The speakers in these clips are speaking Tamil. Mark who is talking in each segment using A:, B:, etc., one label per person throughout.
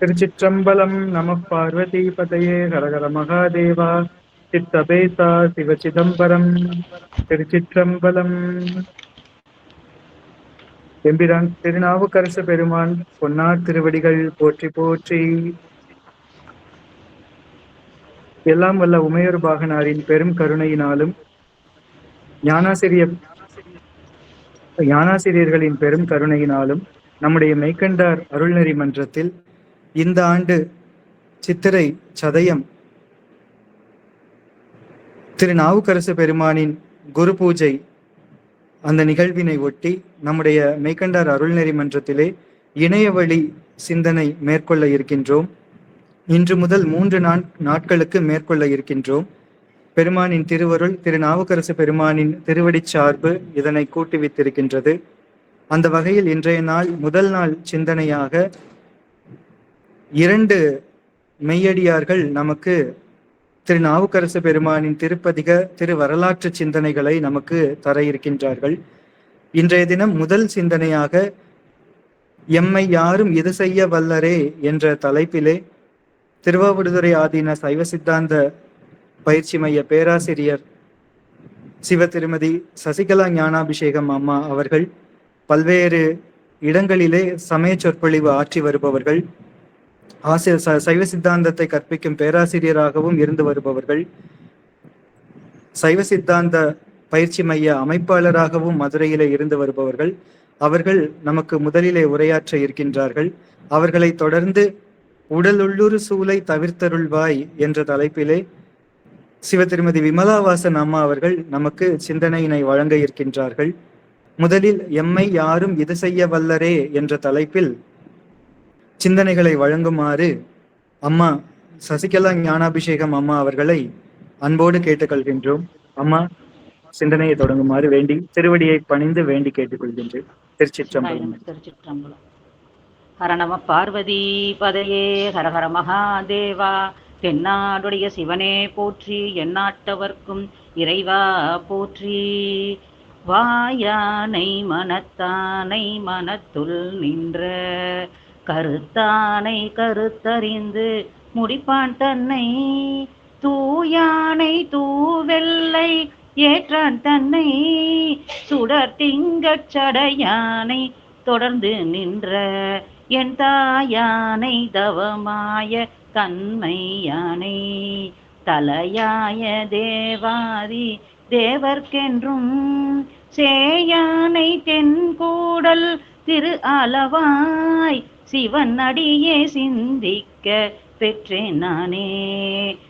A: திருச்சிற்றம்பலம் நம பார்வதி பதையே ஹரஹர மகாதேவா. சித்தபேசா சிவ சிதம்பரம். திருச்சிற்றம்பலம். எம்பிரான் திருநாவுக்கரசு பெருமான் பொன்னார் திருவடிகள் போற்றி போற்றி. எல்லாம் வல்ல உமையொரு பாகனாரின் பெரும் கருணையினாலும் ஞானாசிரிய ஞானாசிரியர்களின் பெரும் கருணையினாலும் நம்முடைய மெய்கண்டார் அருள்நெறி மன்றத்தில் இந்த ஆண்டு சித்திரை சதயம் திரு நாவுக்கரசு பெருமானின் குரு பூஜை அந்த நிகழ்வினை ஒட்டி நம்முடைய மெய்கண்டார் அருள்நெறி மன்றத்திலே இணைய வழி சிந்தனை மேற்கொள்ள இருக்கின்றோம். இன்று முதல் மூன்று நாட் நாட்களுக்கு மேற்கொள்ள இருக்கின்றோம். பெருமானின் திருவருள் திரு நாவுக்கரசு பெருமானின் திருவடி சார்பு இதனை கூட்டுவித்திருக்கின்றது அந்த வகையில் இன்றைய நாள் முதல் நாள் சிந்தனையாக இரண்டு மெய்யடியார்கள் நமக்கு திரு நாவுக்கரசு பெருமானின் திருப்பதிக திரு வரலாற்று சிந்தனைகளை நமக்கு தர இருக்கின்றார்கள் இன்றைய தினம் முதல் சிந்தனையாக எம்மை யாரும் இது செய்ய வல்லரே என்ற தலைப்பிலே திருவாவடுதுறை ஆதீன சைவ சித்தாந்த பயிற்சி மைய பேராசிரியர் சிவ திருமதி சசிகலா ஞானாபிஷேகம் அம்மா அவர்கள் பல்வேறு இடங்களிலே சமய சொற்பொழிவு ஆற்றி வருபவர்கள். ஆசிரியர் ச- சைவ சித்தாந்தத்தை கற்பிக்கும் பேராசிரியராகவும் இருந்து வருபவர்கள். சைவ சித்தாந்த பயிற்சி மைய அமைப்பாளராகவும் மதுரையிலே இருந்து வருபவர்கள். அவர்கள் நமக்கு முதலிலே உரையாற்ற இருக்கின்றார்கள். அவர்களை தொடர்ந்து உடலுள்ளுரு சூலை தவிர்த்தருள்வாய் என்ற தலைப்பிலே சிவ திருமதி விமலாவாசன் அம்மா அவர்கள் நமக்கு சிந்தனையினை வழங்க இருக்கின்றார்கள். முதலில் எம்மை யாரும் இது செய்ய வல்லரே என்ற தலைப்பில் சிந்தனைகளை வழங்குமாறு அம்மா சசிகலா ஞானாபிஷேகம் அம்மா அவர்களை அன்போடு கேட்டுக்கொள்கின்றோம். அம்மா சிந்தனையை தொடங்குமாறு வேண்டி திருவடியை பணிந்து வேண்டி கேட்டுக்கொள்கின்றேன். திருச்சிற்றம்பலம்.
B: திருச்சிற்றம்பலம். ஹரணம பார்வதி பதையே ஹரஹர மகாதேவா தென்னாடுடைய சிவனே போற்றி எந்நாட்டவர்க்கும் இறைவா போற்றி. வாயானை மனத்தானை மனத்துள் நின்ற கருத்தானை கருத்தறிந்து முடிப்பான் தன்னை. தூயானை தூவெல்லை ஏற்றான் தன்னை. சுடர் திங்கச் சடையானை தொடர்ந்து நின்ற என் தாயானை தவமாய கண்மையானை தலையாய தேவாதி தேவர்க்கென்றும் சேயானை தென்கூடல் திரு அளவாய். சிவன் அடியே சிந்திக்க பெற்றேன் நானே.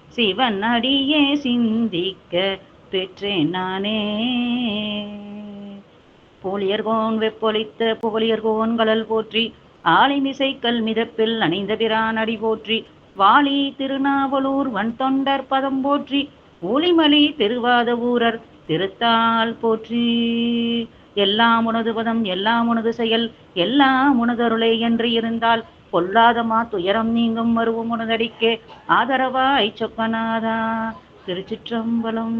B: சிவன் அடியே சிந்திக்க பெற்றேன் நானே. போலியர்கோன் வெப்பொலித்த புகழியர்கோன் கலல் போற்றி ஆலிமிசை கல் மிதப்பில் அணிந்த பிரான் அடி போற்றி வாலி திருநாவலூர் வன் தொண்டர் பதம் போற்றி ஒளிமலி திருவாத ஊரர் திருத்தாள் போற்றி. எல்லாம் உனது பதம் எல்லாம் உனது செயல் எல்லாம் உனதருளே என்று இருந்தால் பொல்லாதமா துயரம் நீங்கும் வருவோம் உனதடிக்கே. ஆதரவாய் சொக்கநாதா திருச்சிற்றம்பலம்.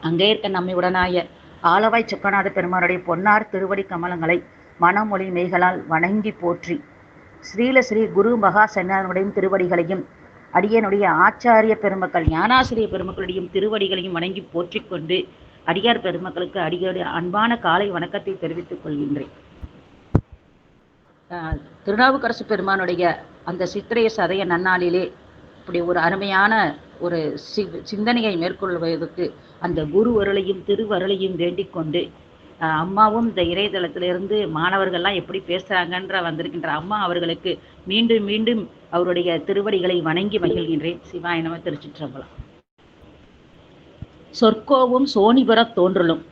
B: அங்கே இருக்க நம்மை உடனாயர் ஆலவாய் சொக்கநாத பெருமானுடைய பொன்னார் திருவடி கமலங்களை மனமொழி மெய்களால் வணங்கி போற்றி. ஸ்ரீல ஸ்ரீ குரு மகா சன்னானுடைய திருவடிகளையும் அடியனுடைய ஆச்சாரிய பெருமக்கள் ஞானாசிரிய பெருமக்களுடையும் திருவடிகளையும் வணங்கி போற்றிக்கொண்டு அடியார் பெருமக்களுக்கு அடியோடு அன்பான காலை வணக்கத்தை தெரிவித்துக் கொள்கின்றேன். ஆஹ் திருநாவுக்கரசு பெருமானுடைய அந்த சித்திரைய சதய நன்னாளிலே இப்படி ஒரு அருமையான ஒரு சி சிந்தனையை மேற்கொள்வதற்கு அந்த குரு அருளையும் திருவருளையும் வேண்டிக் கொண்டு அம்மாவும் இந்த இணையதளத்திலிருந்து மாணவர்கள்லாம் எப்படி பேசுகிறாங்கன்ற வந்திருக்கின்ற அம்மா அவர்களுக்கு மீண்டும் மீண்டும் அவருடைய திருவடிகளை வணங்கி மகிழ்கின்றேன். சிவாயினம திருச்சிற்றம்பலம். சொற்கோவும் சோனிபுரத் தோன்றலும்.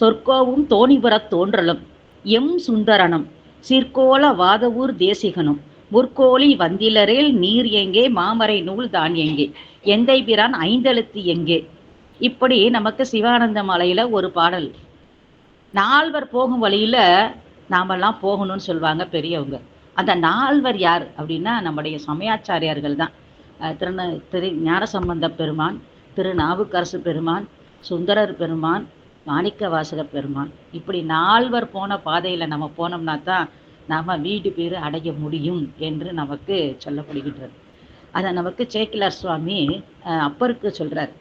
B: சொற்கோவும் தோணிபுரத் தோன்றலும். எம் சுந்தரனும் சிற்கோள வாதவூர் தேசிகனும் முற்கோலி வந்திலரில் நீர் எங்கே மாமரை நூல் தான் எங்கே எந்தை பிரான் ஐந்தெழுத்து எங்கே. இப்படி நமக்கு சிவானந்த மலையில ஒரு பாடல். நால்வர் போகும் வழியில நாமெல்லாம் போகணும்னு சொல்லுவாங்க பெரியவங்க. அந்த நால்வர் யார் அப்படின்னா நம்முடைய சமயாச்சாரியார்கள் தான் அஹ் திரு ஞானசம்பந்த பெருமான் திரு நாவுக்கரசு பெருமான் சுந்தரர் பெருமான் மாணிக்க வாசக பெருமான். இப்படி நால்வர் போன பாதையில நம்ம போனோம்னா தான் நாம வீடு பேர் அடைய முடியும் என்று நமக்கு சொல்லப்படுகின்றது. அதை நமக்கு சேக்கிலார் சுவாமி அஹ், அப்பருக்கு திருநாவு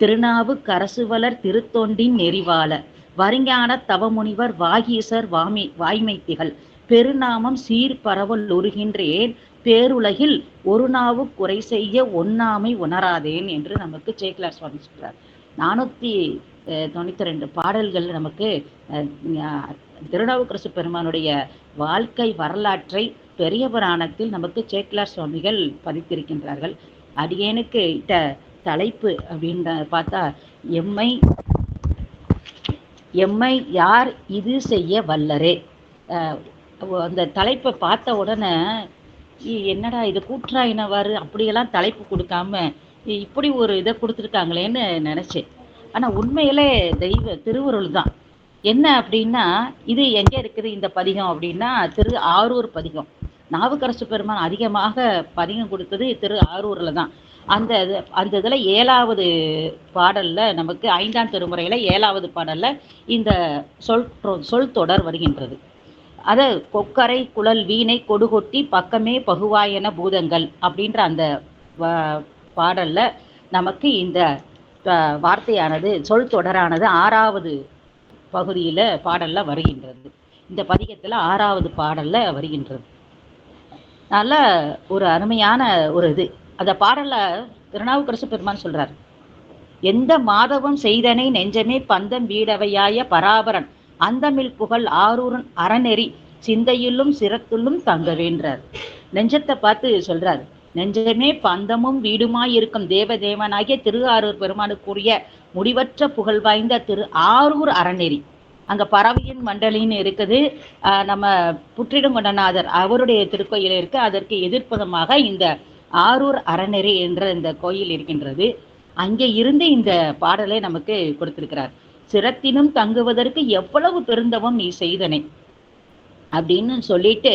B: திருநாவுக்கரசுவலர் திருத்தொண்டின் நெறிவாள வருஞான தவமுனிவர் வாகீசர் வாமி வாய்மை திகழ் பெருநாமம் சீர் பரவல் உருகின்றேன் பேருலகில் ஒரு நாவு குறை செய்ய ஒன்னாமை உணராதேன் என்று நமக்கு சேக்கிலார் சுவாமி சொல்றார். நானூத்தி தொண்ணூத்தி ரெண்டு பாடல்கள் நமக்கு திருநாவுக்கரசு பெருமானுடைய வாழ்க்கை வரலாற்றை பெரிய புராணத்தில் நமக்கு சேக்கிலார் சுவாமிகள் பதித்திருக்கின்றார்கள். அடியேனுக்கு இட்ட தலைப்பு அப்படின்ற பார்த்தா எம்மை எம்மை யார் இது செய்ய வல்லரே? அந்த தலைப்பை பார்த்த உடனே என்னடா இது? கூற்றாயினவாறு அப்படியெல்லாம் தலைப்பு கொடுக்காம இப்படி ஒரு இதை கொடுத்துருக்காங்களேன்னு நினைச்சேன். ஆனா உண்மையிலே தெய்வ திருவருள் தான் என்ன அப்படின்னா இது எங்க இருக்குது இந்த பதிகம் அப்படின்னா திரு ஆரூர் பதிகம். நாவுக்கரசு பெருமான் அதிகமாக பதிகம் கொடுத்தது திரு ஆரூர்ல தான். அந்த இது- அந்த இதுல ஏழாவது பாடல்ல நமக்கு ஐந்தாம் திருமுறையில ஏழாவது பாடல்ல இந்த சொல் சொல் தொடர் வருகின்றது. அத கொக்கரை குழல் வீணை கொடுகொட்டி பக்கமே பகுவாயன பூதங்கள் அப்படின்ற அந்த வ- பாடல்ல நமக்கு இந்த வார்த்தையானது சொல் தொடரானது ஆறாவது பகுதியில் பாடல்ல வருகின்றது. இந்த பதிகத்தில் ஆறாவது பாடல்ல வருகின்றது. நல்ல ஒரு அருமையான ஒரு இது. அந்த பாடல்ல திருநாவுக்கரசு பெருமான் சொல்றார் எந்த மாதவம் செய்தனை நெஞ்சமே பந்தம் வீடவையாய பராபரன். அந்தமில் புகழ் ஆரூரன் அறநெறி சிந்தையிலும் சிரத்துள்ளும் தங்கவேன்றார் நெஞ்சத்தை பார்த்து சொல்றார் நெஞ்சமே பந்தமும் வீடுமாய் இருக்கும் தேவதேவனாகிய திரு ஆரூர் பெருமானுக்குரிய முடிவற்ற புகழ் வாய்ந்த திரு ஆரூர் அறநெறி. அங்க பறவையின் மண்டலின்னு இருக்குது. ஆஹ் நம்ம புற்றிடங்கொண்டநாதர் அவருடைய திருக்கோயில் இருக்கு. அதற்கு எதிர்ப்பதமாக இந்த ஆரூர் அறநெறி என்ற இந்த கோயில் இருக்கின்றது. அங்கே இருந்து இந்த பாடலை நமக்கு கொடுத்திருக்கிறார். சிரத்தினும் தங்குவதற்கு எவ்வளவு பெருந்தவம் நீ செய்தனை? அப்படின்னு சொல்லிட்டு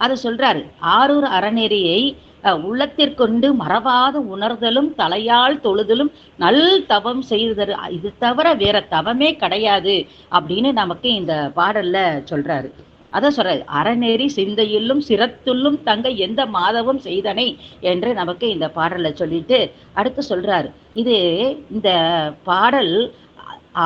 B: அதை சொல்றாரு. ஆரூர் அறநெறியை அஹ், உள்ளத்திற்கொண்டு மறவாத உணர்தலும் தலையால் தொழுதலும் நல் தவம் செய்தது இது தவிர வேற தவமே கிடையாது அப்படின்னு நமக்கு இந்த பாடல்ல சொல்றாரு. அதான் சொல்றாரு. அறநெறி சிந்தையிலும் சிரத்துள்ளும் தங்க எந்த மாதவும் செய்தனை என்று நமக்கு இந்த பாடல்ல சொல்லிட்டு அடுத்து சொல்றாரு. இது இந்த பாடல்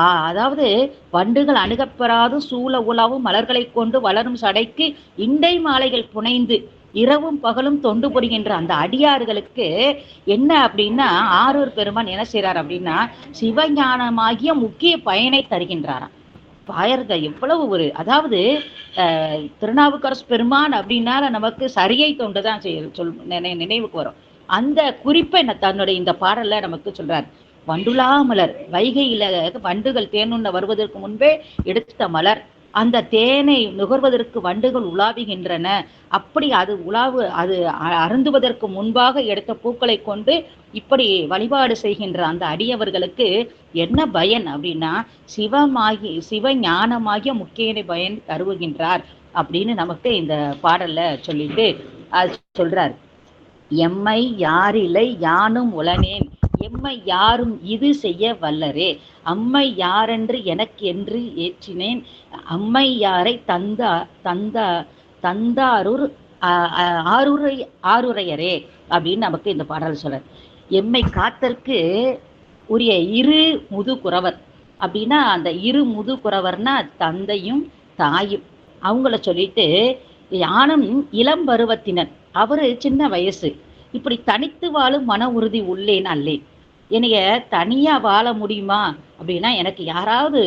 B: அதாவது வண்டுகள் அணுகப்பெறாது சூழ உலாவும் மலர்களை கொண்டு வளரும் சடைக்கு இண்டை மாலைகள் புனைந்து இரவும் பகலும் தொண்டு புரிகின்ற அந்த அடியார்களுக்கு என்ன அப்படின்னா ஆரூர் பெருமான் என்ன செய்கிறார் அப்படின்னா சிவஞானமாகிய முக்கிய பயனை தருகின்றாராம். பாயர்க எவ்வளவு ஒரு அதாவது திருநாவுக்கரசு பெருமான் அப்படின்னால நமக்கு சரியை தொண்டு தான் சொல் நினை- நினைவுக்கு வரும். அந்த குறிப்பை தன்னுடைய இந்த பாடல்ல நமக்கு சொல்றாரு. வண்டுலா மலர் வைகையில வண்டுகள் தேனுண்ண வருவதற்கு முன்பே எடுத்த மலர். அந்த தேனை நுகர்வதற்கு வண்டுகள் உலாவுகின்றன. அப்படி அது உலாவு அது அ- அருந்துவதற்கு முன்பாக எடுத்த பூக்களை கொண்டு இப்படி வழிபாடு செய்கின்ற அந்த அடியவர்களுக்கு என்ன பயன் அப்படின்னா சிவமாகி சிவ ஞானமாகிய முக்கிய பயன் தருவுகின்றார் அப்படின்னு நமக்கு இந்த பாடல்ல சொல்லிட்டு சொல்றார். எம்மை யாரில்லை யானும் உளனேன். எம்மை யாரும் இது செய்ய வல்லரே. அம்மை யாரென்று எனக்கு என்று ஏற்றினேன். அம்மை யாரை தந்த தந்த தந்தாரூர் ஆறுரை ஆறுரையரே ஆருரை ஆருரையரே அப்படின்னு நமக்கு இந்த பாடல் சொல்ற எம்மை காத்தற்கு உரிய இரு முதுகுறவர். அப்படின்னா அந்த இரு முதுகுறவர்னா தந்தையும் தாயும். அவங்கள சொல்லிட்டு யானும் இளம் பருவத்தினர். அவரு சின்ன வயசு. இப்படி தனித்து வாழும் மன உறுதி உள்ளேன் அல்லேன். என்னைய தனியாக வாழ முடியுமா? அப்படின்னா எனக்கு யாராவது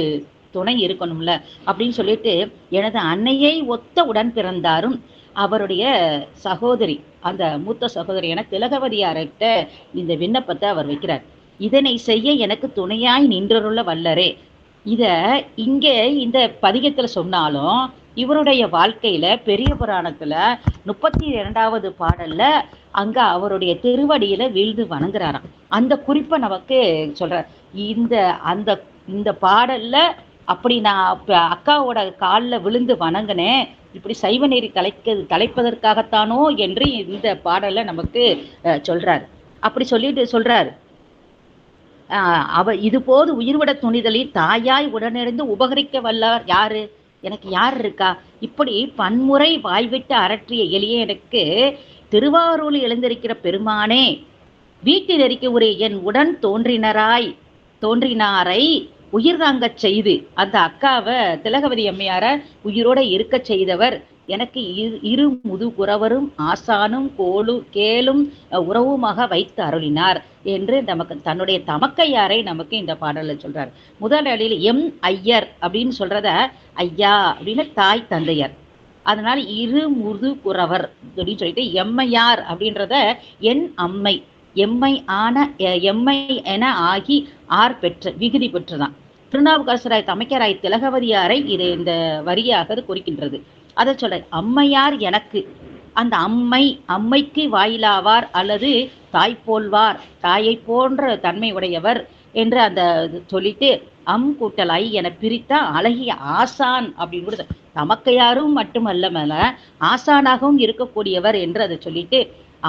B: துணை இருக்கணும்ல அப்படின்னு சொல்லிட்டு எனது அன்னையை ஒத்த உடன் பிறந்தாரும் அவருடைய சகோதரி அந்த மூத்த சகோதரியான திலகவதியார்கிட்ட இந்த விண்ணப்பத்தை அவர் வைக்கிறார். இதனை செய்ய எனக்கு துணையாய் நின்றருள்ள வல்லரே. இத இங்கே இந்த பதிகத்துல சொன்னாலும் இவருடைய வாழ்க்கையில பெரிய புராணத்துல முப்பத்தி இரண்டாவது பாடல்ல அங்க அவருடைய திருவடியில வீழ்ந்து வணங்குறாராம். அந்த குறிப்பை நமக்கு சொல்ற இந்த அந்த இந்த பாடல்ல அப்படி நான் அப்ப அக்காவோட காலில் விழுந்து வணங்கினேன் இப்படி சைவ நெறி தலைக்க தலைப்பதற்காகத்தானோ என்று இந்த பாடலை நமக்கு சொல்றார். அப்படி சொல்லிட்டு சொல்றாரு. ஆஹ் அவ இது போது உயிர்விட துணிதலில் தாயாய் உடனிருந்து உபகரிக்க வல்லார் யாரு? எனக்கு யார் இருக்கா? இப்படி பன்முறை வாய்விட்டு அரற்றிய எளியனுக்கு திருவாரூரில் எழுந்திருக்கிற பெருமானே வீட்டில் இருக்க என் உடன் தோன்றினராய். தோன்றினாரை உயிர் தாங்கச் செய்து. அந்த அக்காவை திலகவதி அம்மையார உயிரோட இருக்கச் செய்தவர். எனக்கு இரு- இரு முதுகுறவரும் ஆசானும் கோலும் கேளும் உறவுமாக வைத்து அருளினார் என்று நமக்கு தன்னுடைய தமக்கையாரை நமக்கு இந்த பாடலில் சொல்றார். முதல் அடியில் எம் ஐயர் அப்படின்னு சொல்றத ஐயா அப்படின்னு தாய் தந்தையர். அதனால் இரு முதுகுறவர் அப்படின்னு சொல்லிட்டு எம்மையார் அப்படின்றத என் அம்மை எம்மை ஆன எ- எம்மை என ஆகி ஆர் பெற்ற விகுதி பெற்றுதான். திருநாவுக்கரசராய் தமைக்கராய் திலகவதியாரை இது இந்த வரியாக அது குறிக்கின்றது. அதை சொல்ற அம்மையார் எனக்கு அந்த அம்மை அம்மைக்கு வாயிலாவார் அல்லது தாய் போல்வார் தாயை போன்ற தன்மை உடையவர் என்று அந்த இது சொல்லிட்டு அம் கூட்டலாய் என பிரித்த அழகிய ஆசான் அப்படின்னு கூட தமக்கையாரும் மட்டுமல்ல ஆசானாகவும் இருக்கக்கூடியவர் என்று அதை சொல்லிட்டு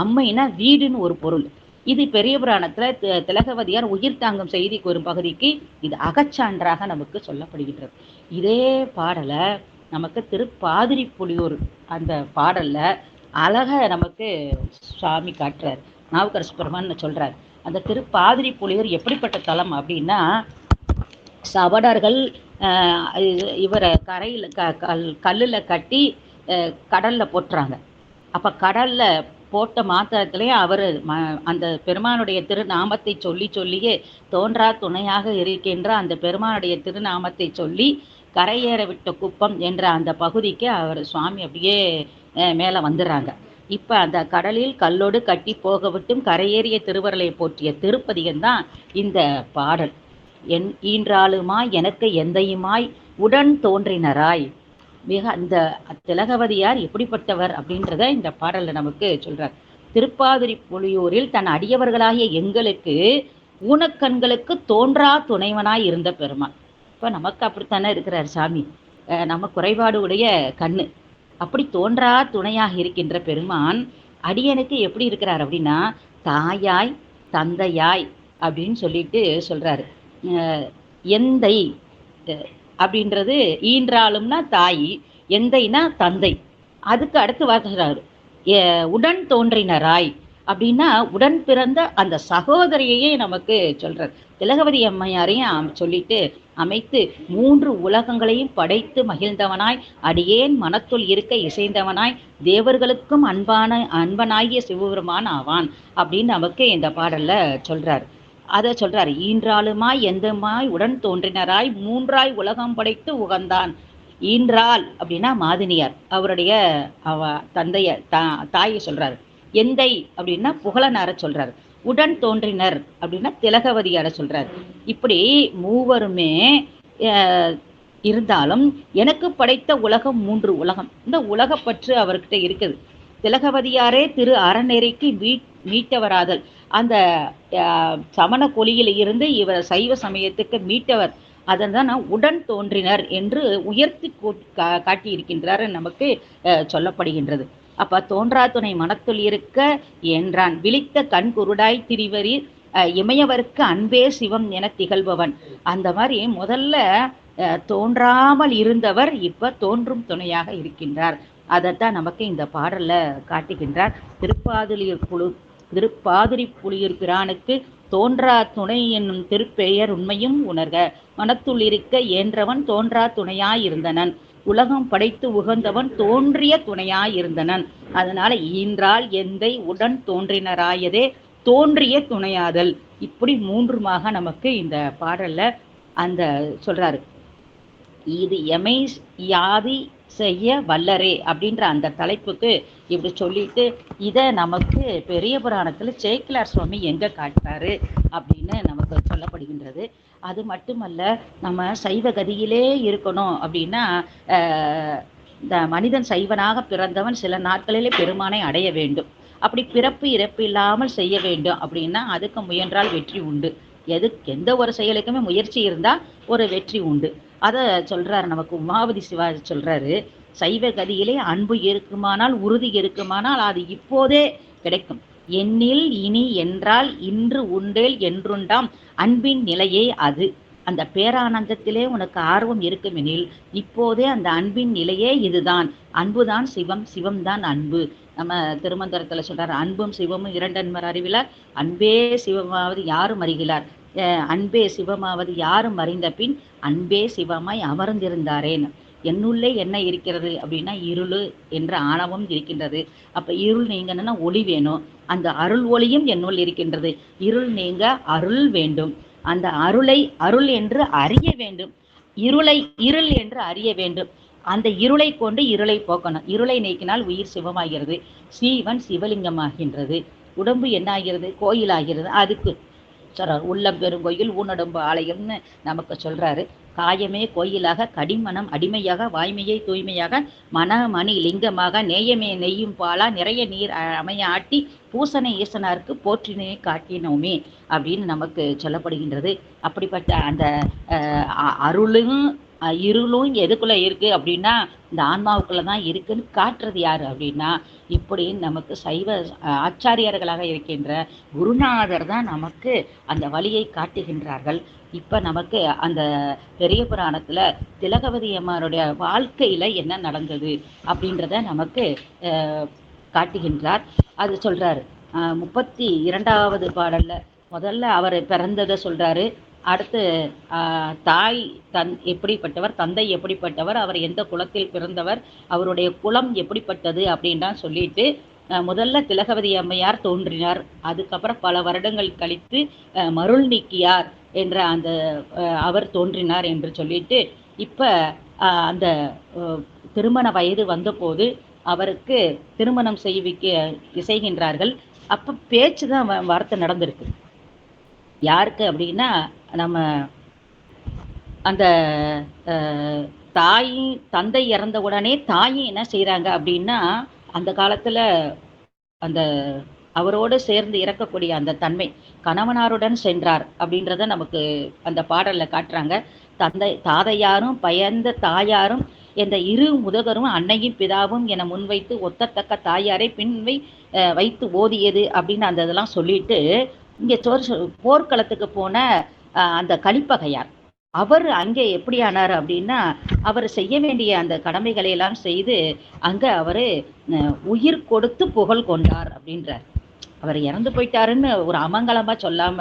B: அம்மைனா வீடுன்னு ஒரு பொருள். இது பெரிய புராணத்துல திலகவதியார் உயிர் தாங்கும் செய்தி கூறும் பகுதிக்கு இது அகச்சான்றாக நமக்கு சொல்லப்படுகின்றது. இதே பாடலை நமக்கு திருப்பாதிரி புலியூர் அந்த பாடல்ல அழக நமக்கு சுவாமி காட்டுறார். நாவுக்கரசு பெருமான்னு சொல்றார். அந்த திருப்பாதிரி புலியூர் எப்படிப்பட்ட தலம் அப்படின்னா சவடர்கள் இவரை கரையில் க கல் கல்லில் கட்டி கடலில் போட்டுறாங்க. அப்போ கடலில் போட்ட மாத்திரத்திலே அவர் அந்த பெருமானுடைய திருநாமத்தை சொல்லி சொல்லியே தோன்றா துணையாக இருக்கின்ற அந்த பெருமானுடைய திருநாமத்தை சொல்லி கரையேற விட்ட குப்பம் என்ற அந்த பகுதிக்கு அவர் சுவாமி அப்படியே மேலே வந்துடுறாங்க. இப்ப அந்த கடலில் கல்லோடு கட்டி போக விட்டும் கரையேறிய திருவருளை போற்றிய திருப்பதிகம் தான் இந்த பாடல். என் ஈன்றாளுமாய் எனக்கு எந்தையுமாய் உடன் தோன்றினராய். மிக அந்த திலகவதியார் எப்படிப்பட்டவர் அப்படின்றத இந்த பாடலில் நமக்கு சொல்றார். திருப்பாதிரி புலியூரில் தன் அடியவர்களாகிய எங்களுக்கு ஊனக்கண்களுக்கு தோன்றா துணைவனாய் இருந்த பெருமான் இப்போ நமக்கு அப்படித்தானே இருக்கிறார் சாமி. நம்ம குறைபாடு உடைய கண்ணு. அப்படி தோன்றா துணையாக இருக்கின்ற பெருமான் அடியனுக்கு எப்படி இருக்கிறார் அப்படின்னா தாயாய் தந்தையாய் அப்படின்னு சொல்லிட்டு சொல்றாரு. எந்தை அப்படின்றது ஈன்றாலும்னா தாய் எந்தைனா தந்தை. அதுக்கு அடுத்து வாக்குறாரு உடன் தோன்றினராய் அப்படின்னா உடன் பிறந்த அந்த சகோதரியையே நமக்கு சொல்றார். திலகவதி அம்மையாரையும் சொல்லிட்டு அமைத்து மூன்று உலகங்களையும் படைத்து மகிழ்ந்தவனாய் அடியேன் மனத்துள் இருக்க இசைந்தவனாய் தேவர்களுக்கும் அன்பான அன்பனாகிய சிவபெருமான் ஆவான் அப்படின்னு நமக்கு இந்த பாடல்ல சொல்றார். அதை சொல்றாரு ஈன்றாளுமாய் எந்தமாய் உடன் தோன்றினராய் மூன்றாய் உலகம் படைத்து உகந்தான். ஈன்றாள் அப்படின்னா மாதினியார். அவருடைய அவ தந்தைய தா தாயை சொல்றாரு. எந்தை அப்படின்னா புகழனார சொல்றாரு. உடன் தோன்றினர் அப்படின்னா திலகவதியார சொல்றாரு? இப்படி மூவருமே அஹ், இருந்தாலும் எனக்கு படைத்த உலகம் மூன்று உலகம். இந்த உலகப்பற்று அவர்கிட்ட இருக்குது. திலகவதியாரே திரு அறநெறிக்கு மீ மீட்டவராதல். அந்த அஹ், சமண கொலியில இருந்து இவர் சைவ சமயத்துக்கு மீட்டவர். அதன் தான் உடன் தோன்றினர் என்று உயர்த்தி கூ- கா- காட்டியிருக்கின்றார் நமக்கு அஹ், சொல்லப்படுகின்றது. அப்ப தோன்றா துணை மனத்துள் இருக்க என்றான். விழித்த கண் குருடாய் திரிவரி இமையவருக்கு அன்பே சிவம் என திகழ்பவன். அந்த மாதிரி முதல்ல தோன்றாமல் இருந்தவர் இப்ப தோன்றும் துணையாக இருக்கின்றார். அதைத்தான் நமக்கு இந்த பாடல்ல காட்டுகின்றார். திருப்பாதிரியூர் குழு திருப்பாதிரி புலியூர் பிரானுக்கு தோன்றா துணை என்னும் திருப்பெயர் உண்மையும் உணர்க. மனத்துள் இருக்க ஏன்றவன் தோன்றா துணையாயிருந்தனன் உலகம் படைத்து உகந்தவன் தோன்றிய துணையாயிருந்தனன். அதனால ஈன்றால் எந்தை உடன் தோன்றினராயதே தோன்றிய துணையாதல். இப்படி மூன்றுமாக நமக்கு இந்த பாடல்ல அந்த சொல்றாரு. இது எமை யாதி செய்ய வல்லரே அப்படின்ற அந்த தலைப்புக்கு இப்படி சொல்லிட்டு இதை நமக்கு பெரிய புராணத்தில் சேக்கிலார் சுவாமி எங்க காட்டுறாரு அப்படின்னு நமக்கு சொல்லப்படுகின்றது. அது மட்டுமல்ல நம்ம சைவ கதியிலே இருக்கணும் அப்படின்னா இந்த மனிதன் சைவனாக பிறந்தவன் சில நாட்களிலே பெருமானை அடைய வேண்டும். அப்படி பிறப்பு இறப்பு இல்லாமல் செய்ய வேண்டும் அப்படின்னா அதுக்கு முயன்றால் வெற்றி உண்டு. எதுக்கு எந்த ஒரு செயலுக்குமே முயற்சி இருந்தா ஒரு வெற்றி உண்டு. அதை சொல்றாரு நமக்கு உமாவதி சிவாஜி சொல்றாரு சைவ கதியிலே அன்பு இருக்குமானால் உறுதி இருக்குமானால் அது இப்போதே கிடைக்கும். என்னில் இனி என்றால் இன்று உண்டேல் என்றுண்டாம் அன்பின் நிலையே அது. அந்த பேரானந்தத்திலே உனக்கு ஆர்வம் இருக்குமெனில் இப்போதே அந்த அன்பின் நிலையே இதுதான். அன்புதான் சிவம் சிவம் தான் அன்பு. நம்ம திருமந்திரத்தில் சொல்றாரு அன்பும் சிவமும் இரண்டன்மர் அறிவிலார் அன்பே சிவமாவது யாரும் அறிகிறார். அன்பே சிவமாவது யாரும் அறிந்த பின் அன்பே சிவமாய் அமர்ந்திருந்தாரேன். என்னுள்ளே என்ன இருக்கிறது அப்படின்னா இருள் என்ற ஆணவம் இருக்கின்றது. அப்ப இருள் நீங்கன்னா ஒளி வேணும். அந்த அருள் ஒளியும் என்னுள் இருக்கின்றது. இருள் நீங்க அருள் வேண்டும். அந்த அருளை அருள் என்று அறிய வேண்டும். இருளை இருள் என்று அறிய வேண்டும். அந்த இருளை கொண்டு இருளை போக்கணும். இருளை நீக்கினால் உயிர் சிவமாகிறது சீவன் சிவலிங்கமாகின்றது. உடம்பு என்ன ஆகிறது கோயிலாகிறது. அதுக்கு சொல்றார். உள்ளம் பெருங்கோயில் ஊனடம்பு ஆலயம்னு நமக்கு சொல்றாரு. காயமே கோயிலாக கடிமனம் அடிமையாக வாய்மையை தூய்மையாக மன மணி லிங்கமாக நேயமே நெய்யும் பாலா நிறைய நீர் அமையாட்டி பூசனை ஈசனாருக்கு போற்றினை காட்டினோமே அப்படின்னு நமக்கு சொல்லப்படுகின்றது. அப்படிப்பட்ட அந்த அ- அருளும் இருளும் எதுக்குள்ள இருக்கு அப்படின்னா இந்த ஆன்மாவுக்குள்ள தான் இருக்குன்னு காட்டுறது யார் அப்படின்னா இப்படி நமக்கு சைவ ஆச்சாரியர்களாக இருக்கின்ற குருநாதர் தான் நமக்கு அந்த வழியை காட்டுகின்றார்கள். இப்போ நமக்கு அந்த பெரிய புராணத்தில் திலகவதி அம்மாருடைய வாழ்க்கையில் என்ன நடந்தது அப்படின்றத நமக்கு காட்டுகின்றார். அது சொல்றாரு. முப்பத்தி இரண்டாவது பாடல்ல முதல்ல அவர் பிறந்ததை சொல்றாரு. அடுத்து தாய் தன் எப்படிப்பட்டவர் தந்தை எப்படிப்பட்டவர் அவர் எந்த குலத்தில் பிறந்தவர் அவருடைய குலம் எப்படிப்பட்டது அப்படின்லாம் சொல்லிட்டு முதல்ல திலகவதி அம்மையார் தோன்றினார். அதுக்கப்புறம் பல வருடங்கள் கழித்து மருள் நீக்கியார் என்ற அந்த அவர் தோன்றினார் என்று சொல்லிட்டு இப்போ அந்த திருமண வயது வந்தபோது அவருக்கு திருமணம் செய்விக்க இசைகின்றார்கள். அப்போ பேச்சு தான் வார்த்தை நடந்திருக்கு. யாருக்கு அப்படின்னா நம்ம அந்த அஹ், தாய் தந்தை இறந்த உடனே தாயும் என்ன செய்கிறாங்க அப்படின்னா அந்த காலத்தில் அந்த அவரோடு சேர்ந்து இறக்கக்கூடிய அந்த தன்மை கணவனாருடன் சென்றார் அப்படின்றத நமக்கு அந்த பாடலில் காட்டுறாங்க. தந்தை தாதையாரும் பயந்த தாயாரும் எந்த இரு முதகரும் அன்னையும் பிதாவும் என முன்வைத்து ஒத்தத்தக்க தாயாரை பின்வை வைத்து ஓதியது அப்படின்னு அந்த இதெல்லாம் சொல்லிட்டு இங்கே சோர் போர்க்களத்துக்கு போன அந்த கலிப்பகையார். அவர் அங்கே எப்படி ஆனார் அப்படின்னா அவர் செய்ய வேண்டிய அந்த கடமைகளை எல்லாம் செய்து அங்கே அவர் உயிர் கொடுத்து புகழ் கொண்டார் அப்படின்றார். அவர் இறந்து போயிட்டாருன்னு ஒரு அமங்கலமா சொல்லாம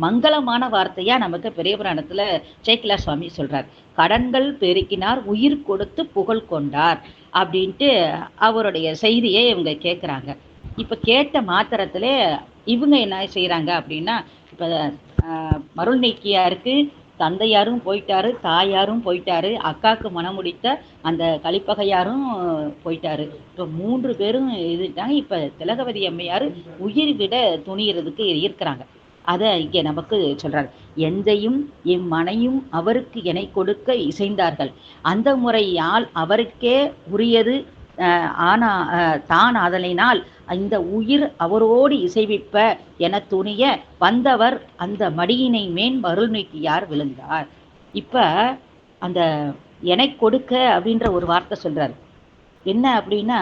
B: மங்களமான வார்த்தையா நமக்கு பெரிய புராணத்துல சேக்கிலா சுவாமி சொல்றார். கடன்கள் பெருக்கினார் உயிர் கொடுத்து புகழ் கொண்டார் அப்படின்ட்டு அவருடைய செய்தியை இவங்க கேட்குறாங்க இப்போ கேட்ட மாத்திரத்திலே இவங்க என்ன செய்கிறாங்க அப்படின்னா இப்போ மருள் நீக்கியாருக்கு தந்தையாரும் போயிட்டாரு தாயாரும் போயிட்டாரு. அக்காக்கு மனம் முடித்த அந்த கலிப்பகையாரும் போயிட்டாரு. இப்போ மூன்று பேரும் இதுட்டாங்க இப்ப திலகவதி அம்மையார் உயிர் விட துணியறதுக்கு இருக்கிறாங்க. அதை இங்கே நமக்கு சொல்றாரு. எந்தையும் இம்மனையும் அவருக்கு எனை கொடுக்க இசைந்தார்கள். அந்த முறையால் அவருக்கே உரியது ஆனா அஹ், தான் அதலினால் இந்த உயிர் அவரோடு இசைவிப்ப என துணிய வந்தவர் அந்த மடியினை மேன் மருள் நீக்கியார் விழுந்தார். இப்ப அந்த எனை கொடுக்க அப்படின்ற ஒரு வார்த்தை சொல்றாரு. என்ன அப்படின்னா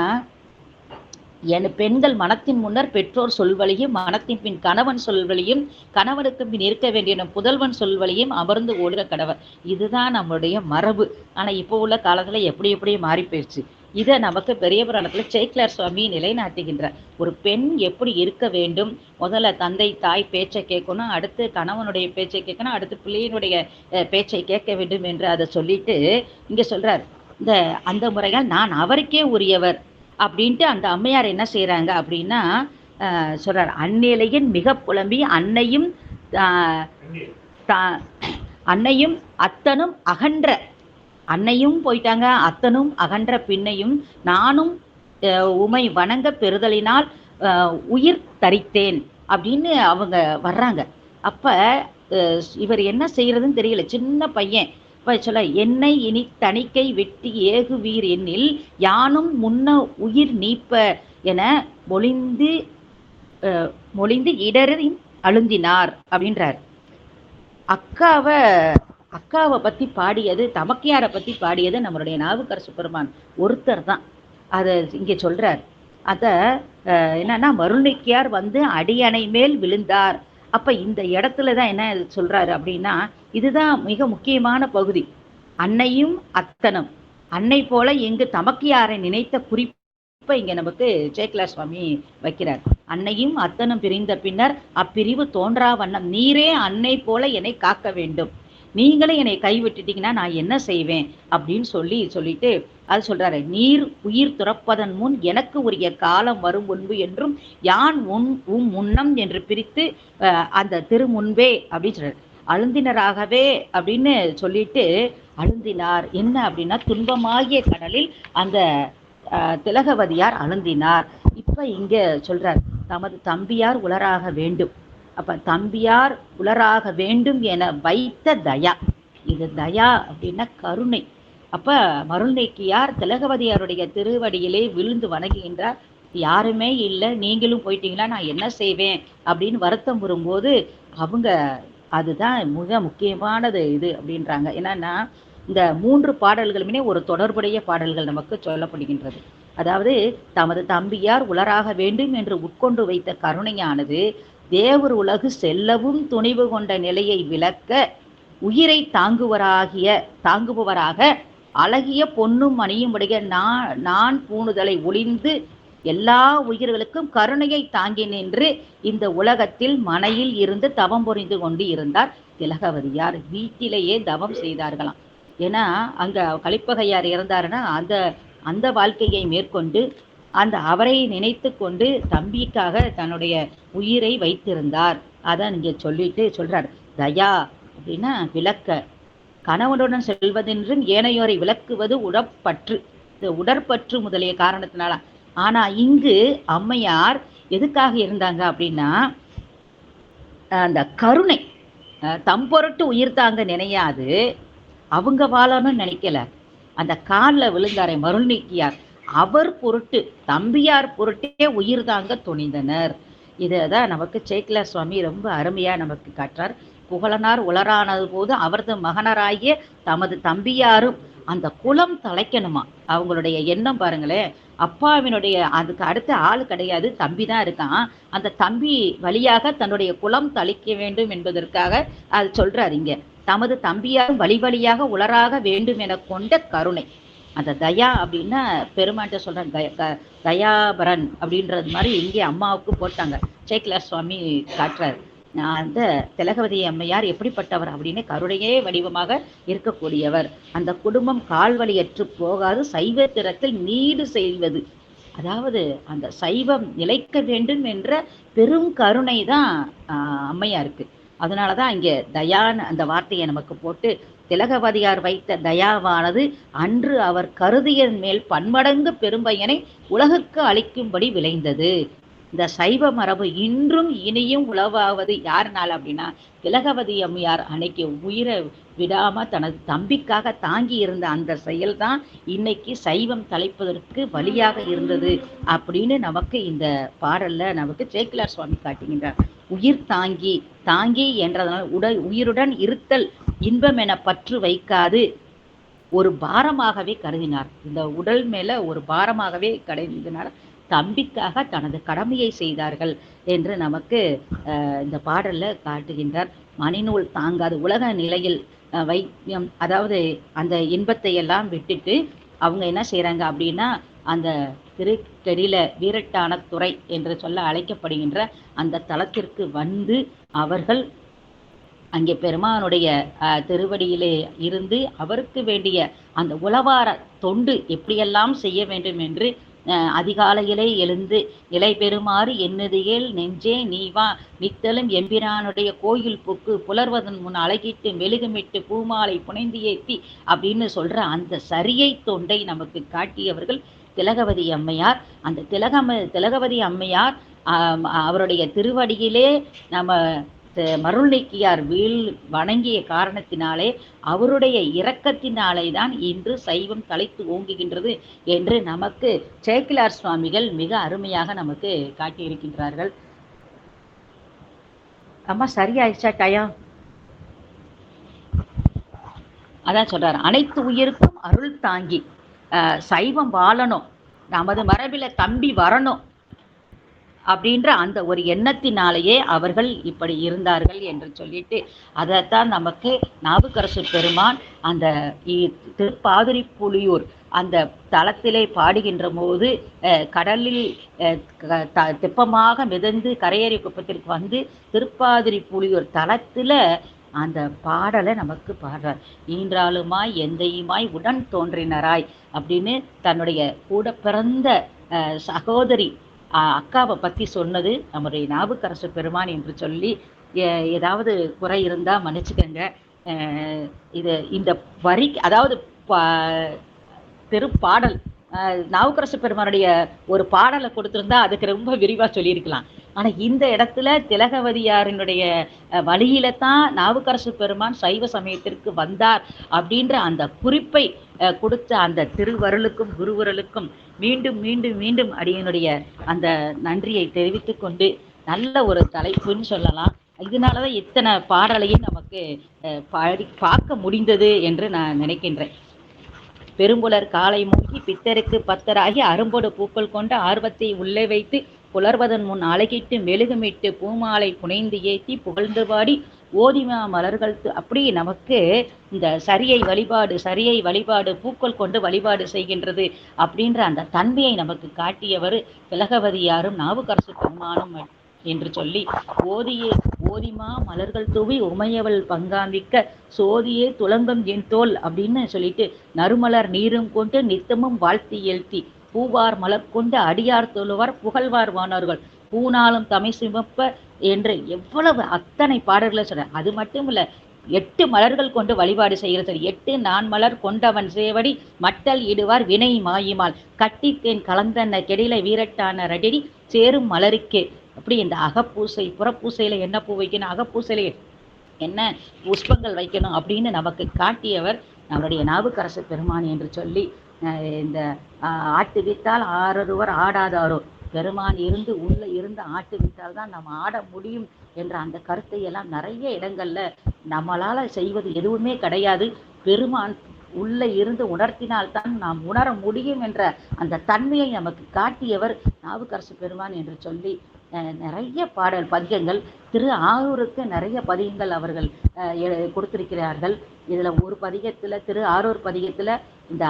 B: என் பெண்கள் மனத்தின் முன்னர் பெற்றோர் சொல்வழியும் மனத்தின் பின் கணவன் சொல்வழியும் கணவனுக்கு பின் இருக்க வேண்டிய புதல்வன் சொல்வழியும் அமர்ந்து ஓடுக கடவர் இதுதான் நம்மளுடைய மரபு. ஆனா இப்போ உள்ள காலத்துல எப்படி எப்படி மாறி போயிடுச்சு இதை நமக்கு பெரிய புராணத்தில் சேக்லர் சுவாமி நிலைநாட்டுகின்றார் ஒரு பெண் எப்படி இருக்க வேண்டும்? முதல்ல தந்தை தாய் பேச்சை கேட்கணும் அடுத்து கணவனுடைய பேச்சை கேட்கணும் அடுத்து பிள்ளையினுடைய பேச்சை கேட்க வேண்டும் என்று அதை சொல்லிட்டு இங்கே சொல்கிறார் இந்த அந்த முறையால் நான் அவருக்கே உரியவர் அப்படின்ட்டு அந்த அம்மையார் என்ன செய்கிறாங்க அப்படின்னா சொல்கிறார் அந்நிலையின் மிக புலம்பி அன்னையும் தா- அன்னையும் அத்தனும் அகன்ற அன்னையும் போயிட்டாங்க அத்தனும் அகன்ற பின்னையும் நானும் அஹ், உமை வணங்க பெறுதலினால் அஹ், உயிர் தரித்தேன் அப்படின்னு அவங்க வர்றாங்க. அப்ப அஹ், இவர் என்ன செய்யறதுன்னு தெரியல. சின்ன பையன். இப்போ சொல்ல என்னை இனி தணிக்கை வெட்டி ஏகுவீர் எண்ணில் யானும் முன்ன உயிர் நீப்ப என மொழிந்து அஹ், மொழிந்து இடரின் அழுந்தினார் அப்படின்றார். அக்காவை அக்காவை பற்றி பாடியது தமக்கையாரை பற்றி பாடியது நம்மளுடைய நாவுக்கர் சுப்பிரமான் ஒருத்தர் தான். அதை இங்கே சொல்கிறார் அதை என்னன்னா மருணிக்கியார் வந்து அடியணை மேல் விழுந்தார். அப்போ இந்த இடத்துல தான் என்ன சொல்கிறாரு அப்படின்னா இதுதான் மிக முக்கியமான பகுதி. அன்னையும் அத்தனம். அன்னை போல எங்கு தமக்கியாரை நினைத்த குறிப்பை இங்கே நமக்கு ஜெயகலா சுவாமி வைக்கிறார். அன்னையும் அத்தனம் பிரிந்த பின்னர் அப்பிரிவு தோன்றா வண்ணம் நீரே அன்னை போல என்னை காக்க வேண்டும். நீங்களே என்னை கைவிட்டுட்டீங்கன்னா நான் என்ன செய்வேன்? அப்படின்னு சொல்லி சொல்லிட்டு அது சொல்றாரு. நீர் உயிர் துறப்பதன் முன் எனக்கு உரிய காலம் வரும் முன்பு என்றும் யான் உன் உம் முன்னம்? என்று பிரித்து அந்த திருமுன்பே அப்படின்னு சொல்றாரு. அழுந்தினராகவே அப்படின்னு சொல்லிட்டு அழுந்தினார். என்ன அப்படின்னா துன்பமாகிய கடலில் அந்த திலகவதியார் அழுந்தினார். இப்ப இங்க சொல்றார் தமது தம்பியார் உலராக வேண்டும். அப்போ தம்பியார் உலராக வேண்டும் என வைத்த தயா. இது தயா அப்படின்னா கருணை. அப்போ மருள்நீக்கியார் திலகவதியாருடைய திருவடியிலே விழுந்து வணங்குகின்றார். யாருமே இல்லை நீங்களும் போயிட்டீங்களா நான் என்ன செய்வேன் அப்படின்னு வருத்தம் வரும்போது அவங்க அதுதான் மிக முக்கியமானது இது அப்படின்றாங்க. என்னன்னா இந்த மூன்று பாடல்களுமே ஒரு தொடர்புடைய பாடல்கள் நமக்கு சொல்லப்படுகின்றது. அதாவது தமது தம்பியார் உலராக வேண்டும் என்று உட்கொண்டு வைத்த கருணையானது தேவர் உலகு செல்லவும் துணிவு கொண்ட நிலையை விளக்க உயிரை தாங்குவராகிய தாங்குபவராக அழகிய பொன்னும் மணியும் உடைய நான் நான் பூணுதலை ஒளிந்து எல்லா உயிர்களுக்கும் கருணையை தாங்கி நின்று இந்த உலகத்தில் மனையில் இருந்து தவம் புரிந்து கொண்டு இருந்தார் திலகவதியார். வீட்டிலேயே தவம் செய்தார்களாம். ஏன்னா அங்க கலிப்பகையார் இறந்தாருன்னா அந்த அந்த வாழ்க்கையை மேற்கொண்டு அந்த அவரை நினைத்து கொண்டு தம்பிக்காக தன்னுடைய உயிரை வைத்திருந்தார். அதான் இங்கே சொல்லிட்டு சொல்றார். தயா அப்படின்னா விளக்க. கணவனுடன் செல்வதென்றும் ஏனையோரை விளக்குவது உடற்பற்று. இந்த உடற்பற்று முதலிய காரணத்தினால. ஆனா இங்கு அம்மையார் எதுக்காக இருந்தாங்க அப்படின்னா அந்த கருணை தம்பொருட்டு தம் பொருட்டு உயிர் தாங்க நினையாது. அவங்க வாழணும்னு நினைக்கல. அந்த காலில் விழுந்தாரை மருள் நீக்கியார். அவர் பொருட்டு தம்பியார் பொருட்டே உயிர் தாங்க துணிந்தனர். இதை தான் நமக்கு சேக்கிலா சுவாமி ரொம்ப அருமையா நமக்கு காட்டுறார். புகழனார் உளரானது போது அவரது மகனராகிய தமது தம்பியாரும் அந்த குலம் தலைக்கணுமா? அவங்களுடைய எண்ணம் பாருங்களேன். அப்பாவினுடைய அதுக்கு அடுத்த ஆள் கிடையாது தம்பி தான் இருக்கான். அந்த தம்பி வழியாக தன்னுடைய குலம் தளிக்க வேண்டும் என்பதற்காக அது சொல்றாரு இங்க. தமது தம்பியாரும் வழி வழியாக உளராக வேண்டும் என கொண்ட கருணை. அந்த தயா அப்படின்னா பெருமாட்ட சொல்கிறேன் தய- க- தயாபரன் அப்படின்றது மாதிரி இங்கே அம்மாவுக்கு போட்டாங்க. சேக்கிலா சுவாமி காட்டுறாரு. நான் அந்த திலகவதி அம்மையார் எப்படிப்பட்டவர் அப்படின்னு கருணையே வடிவமாக இருக்கக்கூடியவர். அந்த குடும்பம் கால்வழியற்று போகாது சைவ திறத்தில் நீடு செய்வது. அதாவது அந்த சைவம் நிலைக்க வேண்டும் என்ற பெரும் கருணை தான் ஆஹ், அம்மையாருக்கு. அதனால தான் இங்கே தயான்னு அந்த வார்த்தையை நமக்கு போட்டு திலகவதியார் வைத்த தயாவானது அன்று அவர் கருதியன் மேல் பன்மடங்கு பெரும்பயனை உலகுக்கு அளிக்கும்படி விளைந்தது. இந்த சைவ மரபு இன்றும் இனியும் உளவாவது யாருனால அப்படின்னா திலகவதி அம்மையார் அன்னைக்கு உயிரை விடாம தனது தம்பிக்காக தாங்கி இருந்த அந்த செயல்தான் இன்னைக்கு சைவம் தலைப்பதற்கு வழியாக இருந்தது அப்படின்னு நமக்கு இந்த பாடல்ல நமக்கு சேக்கிலார் சுவாமி காட்டுகின்றார். உயிர் தாங்கி தாங்கி என்றதனால் உடல் உயிருடன் இருத்தல் இன்பம் என பற்று வைக்காது. ஒரு பாரமாகவே கருதினார். இந்த உடல் மேல ஒரு பாரமாகவே கருதினார். தம்பிக்காக தனது கடமையை செய்தார்கள் என்று நமக்கு இந்த பாடல்ல காட்டுகின்றார். மணிநூல் தாங்காது உலக நிலையில் வைத்தியம் அதாவது அந்த இன்பத்தை எல்லாம் விட்டுட்டு அவங்க என்ன செய்கிறாங்க அப்படின்னா அந்த திருக்கடில வீரட்டான துறை என்று சொல்ல அழைக்கப்படுகின்ற அந்த தலத்திற்கு வந்து அவர்கள் அங்கே பெருமானுடைய திருவடியிலே இருந்து அவருக்கு வேண்டிய அந்த உளவார தொண்டு எப்படியெல்லாம் செய்ய வேண்டும் என்று அஹ், அதிகாலையிலே எழுந்து நிலை பெறுமாறு என்னதியேல் நெஞ்சே நீ வா. நித்தலும் எம்பிரானுடைய கோயில் புக்கு புலர்வதன் முன் அழகிட்டு மெழுகுமிட்டு பூமாலை புனைந்து ஏத்தி அப்படின்னு சொல்ற அந்த சரியை தொண்டை நமக்கு காட்டியவர்கள் திலகவதி அம்மையார். அந்த திலகம திலகவதி அம்மையார் அவருடைய திருவடியிலே நம்ம மருள் மருள்நீக்கியார் வீழ் வணங்கிய காரணத்தினாலே அவருடைய இரக்கத்தினாலே தான் இன்று சைவம் தலைத்து ஓங்குகின்றது என்று நமக்கு சேக்கிலார் சுவாமிகள் மிக அருமையாக நமக்கு காட்டியிருக்கின்றார்கள். அம்மா சரியாயிடுச்சா டயம்? அதான் சொல்றாரு அனைத்து உயிருக்கும் அருள் தாங்கி. சைவம் வாழணும். நமது மரபில தம்பி வரணும். அப்படின்ற அந்த ஒரு எண்ணத்தினாலேயே அவர்கள் இப்படி இருந்தார்கள் என்று சொல்லிட்டு அதைத்தான் நமக்கு நாவுக்கரசு பெருமான் அந்த திருப்பாதிரி புலியூர் அந்த தளத்திலே பாடுகின்ற போது அஹ், கடலில் அஹ், த- தெப்பமாக மிதந்து கரையறி குப்பத்திற்கு வந்து திருப்பாதிரி புலியூர் தளத்துல அந்த பாடலை நமக்கு பாடுறார். ஈன்றாலுமாய் எந்தையுமாய் உடன் தோன்றினராய் அப்படின்னு தன்னுடைய கூட பிறந்த சகோதரி அக்காவை பற்றி சொன்னது நம்முடைய நாவுக்கரசு பெருமான் என்று சொல்லி ஏதாவது குறை இருந்தால் மன்னிச்சுக்கங்க. இது இந்த வரி அதாவது திருப்பாடல் நாவுக்கரசு பெருமானுடைய ஒரு பாடலை கொடுத்துருந்தா அதுக்கு ரொம்ப விரிவாக சொல்லியிருக்கலாம். ஆனா இந்த இடத்துல திலகவதியாரினுடைய அஹ், வழியில தான் நாவுக்கரசு பெருமான் சைவ சமயத்திற்கு வந்தார் அப்படின்ற அந்த குறிப்பை அஹ், கொடுத்த அந்த திருவருளுக்கும் குருவருளுக்கும் மீண்டும் மீண்டும் மீண்டும் அடியனுடைய அந்த நன்றியை தெரிவித்து கொண்டு நல்ல ஒரு தலைப்புன்னு சொல்லலாம். இதனாலதான் இத்தனை பாடலையும் நமக்கு அஹ், பாடி பார்க்க முடிந்தது என்று நான் நினைக்கின்றேன். பெரும்புலர் காலை மூழ்கி பித்தருக்கு பத்தராகி அரும்பொடு பூக்கள் கொண்ட ஆர்வத்தை உள்ளே வைத்து புலர்வதன் முன் அழகிட்டு மெழுகுமிட்டு பூமாலை புனைந்து ஏற்றி புகழ்ந்து பாடி ஓதிமா மலர்கள் அப்படி நமக்கு இந்த சரியை வழிபாடு சரியை வழிபாடு பூக்கள் கொண்டு வழிபாடு செய்கின்றது அப்படின்ற அந்த தன்மையை நமக்கு காட்டியவர் திலகவதியாரும் நாவுக்கரசு பெருமானும் என்று சொல்லி ஓதியே ஓதிமா மலர்கள் தூவி உமையவள் பங்காமிக்க சோதியே துலங்கம் என் தோல் அப்படின்னு சொல்லிட்டு நறுமலர் நீரும் கொண்டு நித்தமும் வாழ்த்தி எழுத்தி பூவார் மலர் கொண்டு அடியார் தொழுவார் புகழ்வார் வானவர்கள் பூனாலும் தமிழ் சிவப்ப என்று எவ்வளவு அத்தனை பாடல்களை சொல்ற அது மட்டும் இல்லை எட்டு மலர்கள் கொண்டு வழிபாடு செய்கிறது எட்டு நான் மலர் கொண்டவன் சேவடி மட்டல் இடுவார் வினை மாயுமாள் கட்டித்தேன் கலந்தன கெடில வீரட்டான ரடிடி சேரும் மலருக்கே. அப்படி இந்த அகப்பூசை புறப்பூசையில என்ன பூ வைக்கணும்? அகப்பூசையில என்ன புஷ்பங்கள் வைக்கணும் அப்படின்னு நமக்கு காட்டியவர் நம்முடைய நாவுக்கரசு பெருமான் என்று சொல்லி இந்த ஆட்டு வித்தால் ஆரொருவர் ஆடாதாரோ? பெருமான் இருந்து உள்ள இருந்து ஆட்டு வித்தால் தான் நம்ம ஆட முடியும் என்ற அந்த கருத்தை எல்லாம் நிறைய இடங்கள்ல நம்மளால செய்வது எதுவுமே கிடையாது. பெருமான் உள்ளே இருந்து உணர்த்தினால்தான் நாம் உணர முடியும் என்ற அந்த தன்மையை நமக்கு காட்டியவர் நாவுக்கரசு பெருமான் என்று சொல்லி நிறைய பாடல் பதிகங்கள் திரு ஆரூருக்கு நிறைய பதிகங்கள் அவர்கள் கொடுத்திருக்கிறார்கள். இதில் ஒரு பதிகத்தில் திரு ஆரூர் பதிகத்தில் இந்த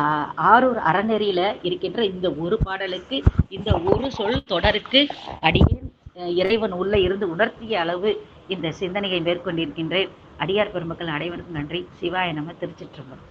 B: ஆரூர் அறநெறியில இருக்கின்ற இந்த ஒரு பாடலுக்கு இந்த ஒரு சொல் தொடருக்கு அடியேன் அஹ், இறைவன் உள்ள இருந்து உணர்த்திய அளவு இந்த சிந்தனையை மேற்கொண்டிருக்கின்றேன். அடியார் பெருமக்கள் அனைவருக்கும் நன்றி. சிவாய நம திருச்சிற்றம்பலம்.